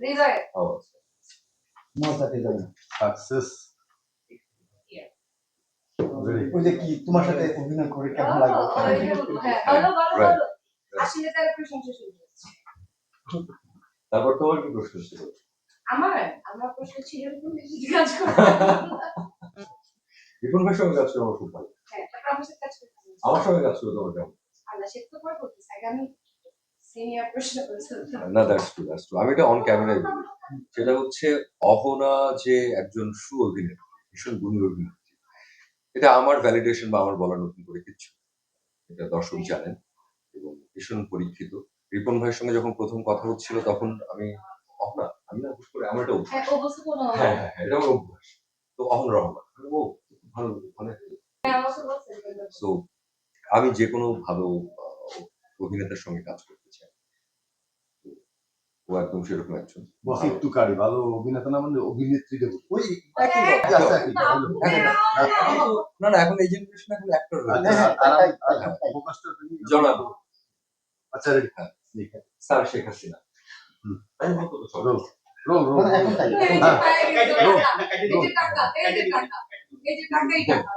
হৃদয়ে আওয়াজ মজাতে যাবে সাকসেস ওই যে কি তোমার সাথে অভিনয় করে কেমন লাগল? ওই যে বলব, হ্যাঁ, ভালো, ভালো, ভালো। আসলে তার প্রশংসা শুরু তারপর তোমার কি প্রশ্ন ছিল? আমার? আমার প্রশ্ন ছিল এরকম কাজ করতে ভাইয়ের সঙ্গে কাজ করে আমার খুব ভালো। হ্যাঁ তারপর আমার সাথে কাজ করতে হবে। আমার সঙ্গে কাজ করে তোমার কেমন? আল্লাহ সে তো পরে করতেছে। আগে আমি না দ্যাটস ট্রু দ্যাটস ট্রু আমি এটা অন ক্যামেরায় বলি। সেটা হচ্ছে অহনা যে একজন সু অভিনেত্রী ভীষণ গুণী অভিনেত্রী। এটা আমার ভ্যালিডেশন বা আমার বলা নতুন করে কিচ্ছু এটা দর্শক জানেন এবং ভীষণ পরীক্ষিত। রিপন ভাইয়ের সঙ্গে যখন প্রথম কথা হচ্ছিল তখন আমি অহনা আমি না করে আমার এটা অভ্যাস। হ্যাঁ হ্যাঁ হ্যাঁ হ্যাঁ, এটা আমার অভ্যাস। তো অহন রহমান ও ভালো মানে হ্যাঁ আমি যে কোনো ভালো অভিনেতার সঙ্গে কাজ করতে চাই তো ও একদম সেরকম একজন। বস একটু কারি ভালো অভিনেতা না মানে অভিনেত্রী দেবো ওই হ্যাঁ, আচ্ছা, না। না, এখন এই জেনারেশন এখন অ্যাক্টর আচ্ছা, হ্যাঁ, তুমি- জনাব। আচ্ছা রেডি স্যার শেখ হাসিনা। মানে এই যে হ্যাঁ। টাকা, যে টাকা, যে টাকা।